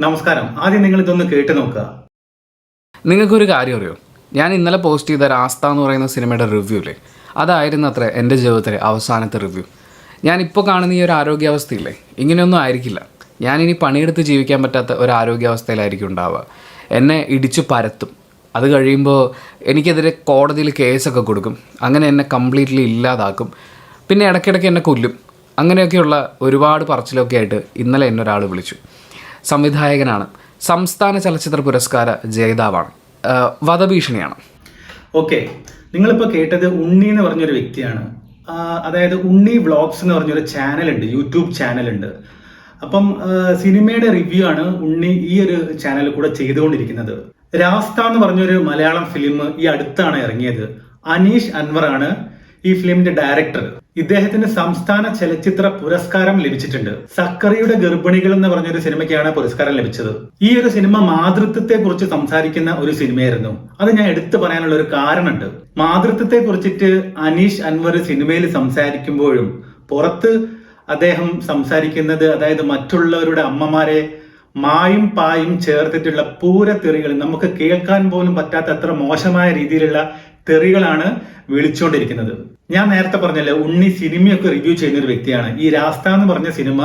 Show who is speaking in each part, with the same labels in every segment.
Speaker 1: നമസ്കാരം. ആദ്യം നിങ്ങൾ ഇതൊന്ന് കേട്ട് നോക്കുക.
Speaker 2: നിങ്ങൾക്കൊരു കാര്യം അറിയോ? ഞാൻ ഇന്നലെ പോസ്റ്റ് ചെയ്ത രാസ്ത എന്ന് പറയുന്ന സിനിമയുടെ റിവ്യൂ അല്ലേ അതായിരുന്നു അത്ര എന്റെ ജീവിതത്തിലെ അവസാനത്തെ റിവ്യൂ ഞാൻ ഞാനിപ്പോൾ കാണുന്ന ഈ ഒരു ആരോഗ്യാവസ്ഥയില്ലേ? ഇങ്ങനെയൊന്നും ആയിരിക്കില്ല. ഞാനിനി പണിയെടുത്ത് ജീവിക്കാൻ പറ്റാത്ത ഒരു ആരോഗ്യാവസ്ഥയിലായിരിക്കും ഉണ്ടാവുക. എന്നെ ഇടിച്ചു പരത്തും. അത് കഴിയുമ്പോൾ എനിക്കെതിരെ കോടതിയിൽ കേസൊക്കെ കൊടുക്കും. അങ്ങനെ എന്നെ കംപ്ലീറ്റ്ലി ഇല്ലാതാക്കും. പിന്നെ ഇടയ്ക്കിടയ്ക്ക് എന്നെ കൊല്ലും. അങ്ങനെയൊക്കെയുള്ള ഒരുപാട് പറച്ചിലൊക്കെ ആയിട്ട് ഇന്നലെ എന്നെ ഒരാൾ വിളിച്ചു. സംവിധായകനാണ്. സംസ്ഥാന ചലച്ചിത്ര പുരസ്കാര ജേതാവാണ്. വധഭീഷണിയാണ്.
Speaker 1: ഓക്കെ. നിങ്ങളിപ്പോൾ കേട്ടത് ഉണ്ണി എന്ന് പറഞ്ഞൊരു വ്യക്തിയാണ്. അതായത് ഉണ്ണി വ്ളോഗ്സ് എന്ന് പറഞ്ഞൊരു ചാനലുണ്ട് യൂട്യൂബ് ചാനലുണ്ട്. അപ്പം സിനിമയുടെ റിവ്യൂ ആണ് ഉണ്ണി ഈ ഒരു ചാനൽ കൂടെ ചെയ്തുകൊണ്ടിരിക്കുന്നത്. രാസ്ത എന്ന് പറഞ്ഞൊരു മലയാളം ഫിലിം ഈ അടുത്താണ് ഇറങ്ങിയത്. അനീഷ് അൻവറാണ് ഈ ഫിലിമിന്റെ ഡയറക്ടർ. ഇദ്ദേഹത്തിന് സംസ്ഥാന ചലച്ചിത്ര പുരസ്കാരം ലഭിച്ചിട്ടുണ്ട്. സക്കറിയുടെ ഗർഭിണികൾ എന്ന് പറഞ്ഞൊരു സിനിമയ്ക്കാണ് പുരസ്കാരം ലഭിച്ചത്. ഈ ഒരു സിനിമ മാതൃത്വത്തെ കുറിച്ച് സംസാരിക്കുന്ന ഒരു സിനിമയായിരുന്നു. അത് ഞാൻ എടുത്തു പറയാനുള്ള ഒരു കാരണമുണ്ട്. മാതൃത്വത്തെ കുറിച്ചിട്ട് അനീഷ് അൻവർ സിനിമയിൽ സംസാരിക്കുമ്പോഴും പുറത്ത് അദ്ദേഹം സംസാരിക്കുന്നത് അതായത് മറ്റുള്ളവരുടെ അമ്മമാരെ മായും പായും ചേർത്തിട്ടുള്ള പൂര തെറികൾ നമുക്ക് കേൾക്കാൻ പോലും പറ്റാത്ത അത്ര മോശമായ രീതിയിലുള്ള തെറികളാണ് വിളിച്ചുകൊണ്ടിരിക്കുന്നത് ഞാൻ നേരത്തെ പറഞ്ഞല്ലോ ഉണ്ണി സിനിമയൊക്കെ റിവ്യൂ ചെയ്യുന്ന ഒരു വ്യക്തിയാണ്. ഈ രാസ്ത എന്ന് പറഞ്ഞ സിനിമ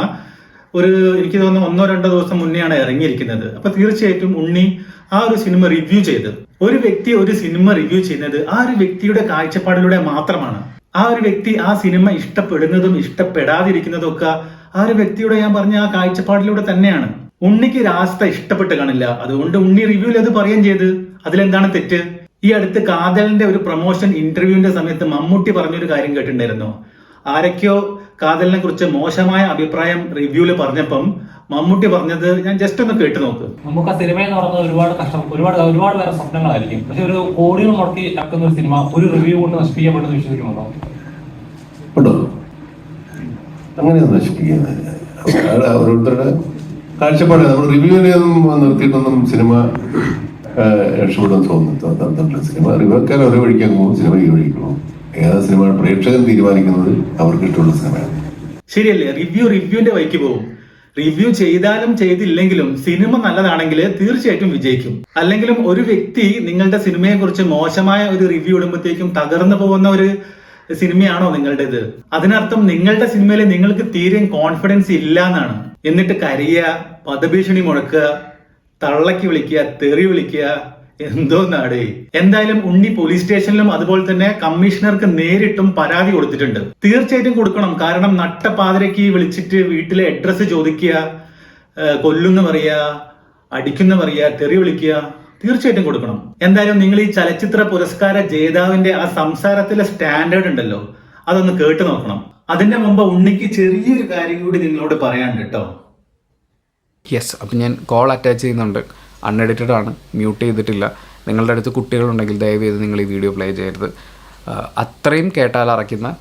Speaker 1: ഒരു എനിക്ക് തോന്നുന്നു ഒന്നോ രണ്ടോ ദിവസം മുന്നെയാണ് ഇറങ്ങിയിരിക്കുന്നത്. അപ്പൊ തീർച്ചയായിട്ടും ഉണ്ണി ആ ഒരു സിനിമ റിവ്യൂ ചെയ്ത് ഒരു വ്യക്തി ഒരു സിനിമ റിവ്യൂ ചെയ്യുന്നത് ആ ഒരു വ്യക്തിയുടെ കാഴ്ചപ്പാടിലൂടെ മാത്രമാണ്. ആ ഒരു വ്യക്തി ആ സിനിമ ഇഷ്ടപ്പെടുന്നതും ഇഷ്ടപ്പെടാതിരിക്കുന്നതും ഒക്കെ ആ ഒരു വ്യക്തിയുടെ ഞാൻ പറഞ്ഞ ആ കാഴ്ചപ്പാടിലൂടെ തന്നെയാണ്. ഉണ്ണിക്ക് രാസ്ത ഇഷ്ടപ്പെട്ട് കാണില്ല. അതുകൊണ്ട് ഉണ്ണി റിവ്യൂവിൽ അത് പറയുകയും ചെയ്ത്. അതിലെന്താണ് തെറ്റ്? ഈ അടുത്ത് കാതലിന്റെ ഒരു പ്രൊമോഷൻ ഇന്റർവ്യൂവിന്റെ സമയത്ത് മമ്മൂട്ടി പറഞ്ഞൊരു കാര്യം കേട്ടിട്ടുണ്ടായിരുന്നു. ആരൊക്കെയോ കാതലിനെ കുറിച്ച് മോശമായ അഭിപ്രായം റിവ്യൂൽ പറഞ്ഞപ്പം മമ്മൂട്ടി പറഞ്ഞത് ഞാൻ ജസ്റ്റ് ഒന്ന് കേട്ടു നോക്ക്.
Speaker 3: നമുക്ക് ആ സിനിമ എന്ന് പറയുന്നത് ഒരുപാട് കഷ്ടം ഒരുപാട് ഒരുപാട് വേറെ സ്വപ്നങ്ങളായിരിക്കും. പക്ഷെ ഒരു കോടികൾ മുടക്കി ഇറക്കുന്ന ഒരു സിനിമ ഒരു റിവ്യൂ കൊണ്ട് നശിപ്പിക്കപ്പെടുന്ന വിശ്വസിക്കുന്നുണ്ടോ
Speaker 4: ഉണ്ടോ? അങ്ങനെ നശിപ്പിക്കുന്നില്ല അയാൾ ഓരോരുത്തരുടെ കാഴ്ചപ്പാട് നമ്മൾ റിവ്യൂവിനെ ഒന്നും നിർത്തിയിട്ടൊന്നും സിനിമ രക്ഷപ്പെടുമെന്ന് തോന്നുന്നു. സിനിമ. റിവേക്കാൻ ഒരു വഴിക്ക് അങ്ങ് സിനിമ ഈ വഴിക്കണോ ഏതാ സിനിമ പ്രേക്ഷകൻ തീരുമാനിക്കുന്നത് അവർക്ക് ഇഷ്ടമുള്ള സിനിമയാണ്.
Speaker 1: ശരിയല്ലേ? റിവ്യൂ റിവ്യൂവിന്റെ വഴിക്ക് പോകും. റിവ്യൂ ചെയ്താലും ചെയ്തില്ലെങ്കിലും സിനിമ നല്ലതാണെങ്കിൽ തീർച്ചയായിട്ടും വിജയിക്കും. അല്ലെങ്കിലും ഒരു വ്യക്തി നിങ്ങളുടെ സിനിമയെക്കുറിച്ച് മോശമായ ഒരു റിവ്യൂ ഇടുമ്പോഴത്തേക്കും തകർന്നു പോകുന്ന ഒരു സിനിമയാണോ നിങ്ങളുടേത്? അതിനർത്ഥം നിങ്ങളുടെ സിനിമയിൽ നിങ്ങൾക്ക് തീരെ കോൺഫിഡൻസ് ഇല്ല എന്നാണ് എന്നിട്ട് കരയുക പദഭീഷണി മുഴക്കുക തള്ളക്കി വിളിക്കുക തെറി വിളിക്കുക എന്തോ നാടേ എന്തായാലും ഉണ്ണി പോലീസ് സ്റ്റേഷനിലും അതുപോലെ തന്നെ കമ്മീഷണർക്ക് നേരിട്ടും പരാതി കൊടുത്തിട്ടുണ്ട്. തീർച്ചയായിട്ടും കൊടുക്കണം. കാരണം നട്ടപ്പാതിരക്ക് വിളിച്ചിട്ട് വീട്ടിലെ അഡ്രസ്സ് ചോദിക്കുക കൊല്ലുന്ന പറയുക അടിക്കുന്ന പറയുക തെറി വിളിക്കുക തീർച്ചയായിട്ടും കൊടുക്കണം. എന്തായാലും നിങ്ങൾ ഈ ചലച്ചിത്ര പുരസ്കാര ജേതാവിന്റെ ആ സംസാരത്തിലെ സ്റ്റാൻഡേർഡ് ഉണ്ടല്ലോ അതൊന്ന് കേട്ടു നോക്കണം. അതിന്റെ മുമ്പ് ഉണ്ണിക്ക് ചെറിയൊരു കാര്യം കൂടി നിങ്ങളോട് പറയാനുണ്ട് കേട്ടോ.
Speaker 2: യെസ് അപ്പം ഞാൻ കോൾ അറ്റാച്ച് ചെയ്യുന്നുണ്ട്. അൺഎഡിറ്റഡ് ആണ്. മ്യൂട്ട് ചെയ്തിട്ടില്ല. നിങ്ങളുടെ അടുത്ത് കുട്ടികളുണ്ടെങ്കിൽ ദയവ് ചെയ്ത് നിങ്ങൾ ഈ വീഡിയോ പ്ലേ ചെയ്യരുത്. അത്രയും കേട്ടാൽ അറയ്ക്കുന്ന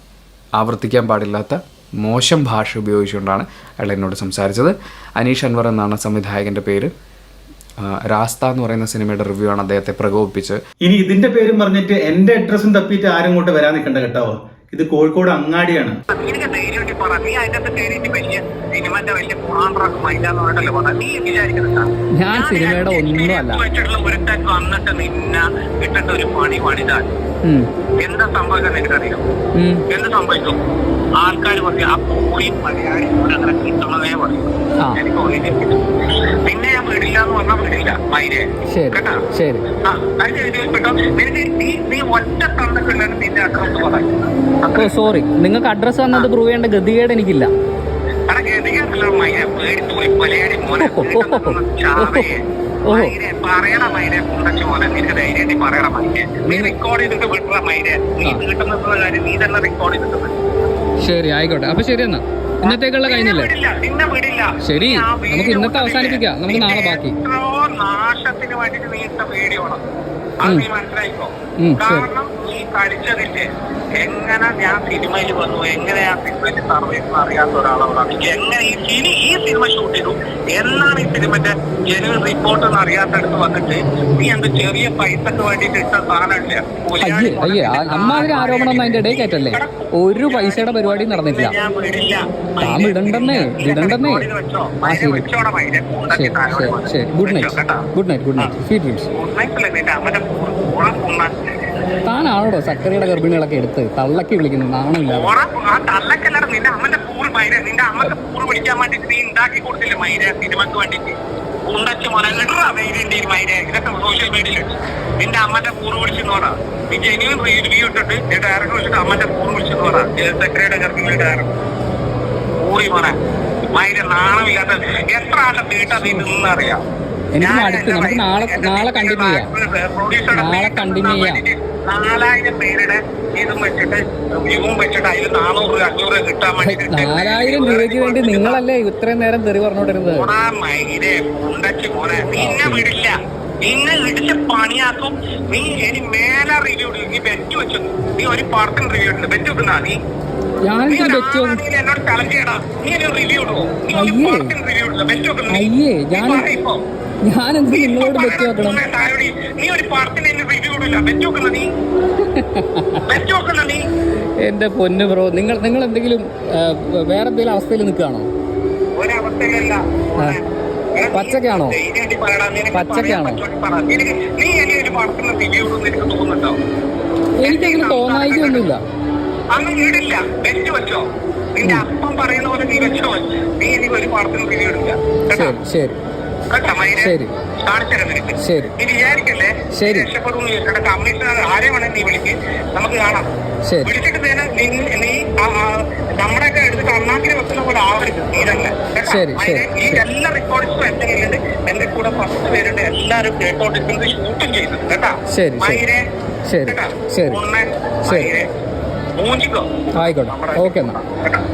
Speaker 2: ആവർത്തിക്കാൻ പാടില്ലാത്ത മോശം ഭാഷ ഉപയോഗിച്ചുകൊണ്ടാണ് അയാൾ എന്നോട് സംസാരിച്ചത്. അനീഷ് അൻവർ എന്നാണ് സംവിധായകന്റെ പേര്. രാസ്ത എന്ന് പറയുന്ന സിനിമയുടെ റിവ്യൂ ആണ് അദ്ദേഹത്തെ പ്രകോപിപ്പിച്ച്
Speaker 1: ഇനി ഇതിന്റെ പേരും പറഞ്ഞിട്ട് എന്റെ അഡ്രസ്സും തപ്പിയിട്ട് ആരും ഇങ്ങോട്ട് വരാൻ നിൽക്കണ്ട കേട്ടോ. ഇത് കോഴിക്കോട് അങ്ങാടിയാണ്.
Speaker 5: പറ നീ അതിന്റെ അകത്ത് കയറിയിട്ട് വലിയ സിനിമന്റെ വലിയ പുറാണ്ടറാക്കുമില്ല എന്ന് പറഞ്ഞിട്ടല്ലേ പറഞ്ഞത്? നീ വിചാരിക്കുന്നുണ്ടാ
Speaker 2: ഞാൻ സിനിമയുടെ ഒന്നും അല്ല.
Speaker 5: വെച്ചിട്ടുള്ള ഒരുത്തൻ വന്നിട്ട് നിന്ന ഇട്ടിട്ട് ഒരു പണി പണിതാൽ എന്താ സംഭവിക്കാൻ നിനക്കറിയാം എന്ത് സംഭവിക്കും ആൾക്കാർ പറയും ആ പോയി മലയാളി അങ്ങനെ കിട്ടണതേ പറയും. എനിക്ക് പിന്നെ ഞാൻ വിടില്ല എന്ന് പറഞ്ഞാൽ വിടില്ല മൈരെ. കേട്ടാ? അതിന്റെ രീതിയിൽ പെട്ടോ നിനക്ക് നീ നീ ഒറ്റ തന്നിട്ടുണ്ടെങ്കിൽ നിന്നെ അക്കൗണ്ട്
Speaker 6: ഓ സോറി നിങ്ങൾക്ക് അഡ്രസ്സ് തന്നത് പ്രൂവ് ചെയ്യേണ്ട ഗതികേട് എനിക്കില്ല. ശരി ആയിക്കോട്ടെ. അപ്പൊ ശരി എന്നാ. ഇന്നത്തേക്കുള്ള കഴിഞ്ഞില്ല? ശരി, നമുക്ക് ഇന്നത്തെ അവസാനിപ്പിക്കാം. നമുക്ക് നാളെ ബാക്കി.
Speaker 5: നാശത്തിന് വേണ്ടിട്ട് നീ ആണ് അത് നീ മനസ്സിലായിക്കോ? കാരണം ഈ കളിച്ചതിന്റെ എങ്ങനെ ഞാൻ സിനിമയിൽ വന്നു എങ്ങനെ ആ സിനിമയിൽ സർവേ അറിയാത്ത ഒരാളോടാണ്. എങ്ങനെ ഈ സിനി ഈ സിനിമ ഷൂട്ട് ചെയ്തു? എന്നാണ് ഈ സിനിമന്റെ ജനുവൻ റിപ്പോർട്ട് എന്ന് അറിയാത്തടുത്ത് വന്നിട്ട് നീ എന്ത് ചെറിയ പൈസക്ക് വേണ്ടിയിട്ട് ഇട്ട സാധനമില്ല?
Speaker 6: അയ്യേ അയ്യേ അമ്മാതിരി ആരോപണം അതിന്റെ ഇടയിൽ കയറ്റല്ലേ ഒരു പൈസയുടെ പരിപാടി നടന്നിട്ടില്ല.
Speaker 5: ഞാൻ വിടില്ല.
Speaker 6: താൻ വിടണ്ടെന്നേ, വിടണ്ടെന്നേ.
Speaker 5: വെച്ചോ
Speaker 6: ആ, ശരി.
Speaker 5: വെച്ചോടെ
Speaker 6: ശരി ശരി good night good night good night sweet dreams
Speaker 5: good night അല്ലേ നിന്റെ അമ്മന്റെ കൂടെ കൊണ്ടാ
Speaker 6: താനാണോടോ സക്കറിയുടെ ഗർഭിണികളൊക്കെ എടുത്ത് തള്ളക്കി
Speaker 5: വിളിക്കുന്നു? നാണമില്ല നിന്റെ അമ്മന്റെ കൂറ് മൈര. നിന്റെ അമ്മയ്ക്ക് പൂറ് പിടിക്കാൻ വേണ്ടിട്ട് നീ ഉണ്ടാക്കി കൊടുത്തില്ല മൈര? സിനിമക്ക് വേണ്ടിട്ട്. ഉണ്ടച്ച് മുനങ്ങിട്ടാ മൈരന്റെ മൈര. ഇതൊക്കെ സോഷ്യൽ മീഡിയയിലുണ്ട് നിന്റെ അമ്മന്റെ പൂറ്. പിടിച്ചെന്നോടാ നീ ജെന്യൂൻ റിവ്യൂ ഇട്ടിട്ട് ഡയറക്ടർ വിളിച്ചിട്ട് അമ്മന്റെ പൂറ്. പറ സെക്രട്ടറി ഗർഭിണി ഡയറക്ടർ പൂറി. മോനെ മൈര നാണമില്ലാത്ത എത്ര ആളുടെ തീട്ടാ നീ നിന്നറിയാം?
Speaker 6: എനിക്ക് അടുത്ത് നമുക്ക് നാളെ- നാളെ കണ്ടിന്യൂ ചെയ്യാം. നാളെ കണ്ടിന്യൂ ചെയ്യാം.
Speaker 5: നാലായിരം പേരുടെ ഇതും വെച്ചിട്ട് വെച്ചിട്ട് അതിൽ നാനൂറ് അഞ്ഞൂറ് കിട്ടാൻ
Speaker 6: നാലായിരം രൂപയ്ക്ക് വേണ്ടി നിങ്ങളല്ലേ ഇത്രയും നേരം തെറി പറഞ്ഞോണ്ടിരുന്നത്
Speaker 5: മോനെ. നിന്നെ വിടില്ല. നിന്നെ ഇടിച്ച് പണിയാക്കും. നീ ഇനി മേലെ റിവ്യൂ നീ ബെറ്റ് വെച്ചു. നീ ഒരു പാർട്ടിന് റിവ്യൂ ഉണ്ട് ബെറ്റ് വെക്കുന്ന നീ?
Speaker 6: അയ്യേ.
Speaker 5: നീ
Speaker 6: ഞാൻ-
Speaker 5: എന്ത്
Speaker 6: നിങ്ങളോട് ബെറ്റ് വെക്കണം?
Speaker 5: നീ ഒരു പാർട്ടിന് എന്നെ റിവ്യൂ ഇടില്ല. ബെറ്റ് വെക്കുന്ന നീ ബെറ്റ് വെക്കുന്ന നീ
Speaker 6: എന്റെ പൊന്ന് ബ്രോ നിങ്ങൾ നിങ്ങൾ എന്തെങ്കിലും വേറെ എന്തെങ്കിലും അവസ്ഥയിൽ നിൽക്കുകയാണോ?
Speaker 5: ഒരവസ്ഥയിലല്ല.
Speaker 6: പച്ചക്കാണോ? പച്ചക്കാണോ? എനിക്കങ്ങനെ തോന്നായിക്കൊന്നുമില്ല
Speaker 5: അന്ന് വീടില്ല വെച്ച് വെച്ചോ. നിന്റെ അപ്പം പറയുന്ന പോലെ നീ വെച്ചോ. നീ എനിക്ക് ഒരു പാടത്തിന് കേട്ടോ?
Speaker 6: ശരി ശരി. ശരി. ശരി.
Speaker 5: നമുക്ക് കാണാം.
Speaker 6: ശരി. ശരി, ശരി,
Speaker 5: ഈ. എല്ലാ റെക്കോർഡ്സും എന്റെ കയ്യിലുണ്ട്. എന്റെ കൂടെ പത്ത് പേരുണ്ട്. എല്ലാരും കേട്ടോണ്ടിരിക്കുന്നത് ഷൂട്ടും ചെയ്തു കേട്ടാ?
Speaker 6: ശരി, ശരി. ശരി? ശരി. ആയിക്കോട്ടെ. ഓക്കെ എന്നാ.
Speaker 5: കേട്ടോ.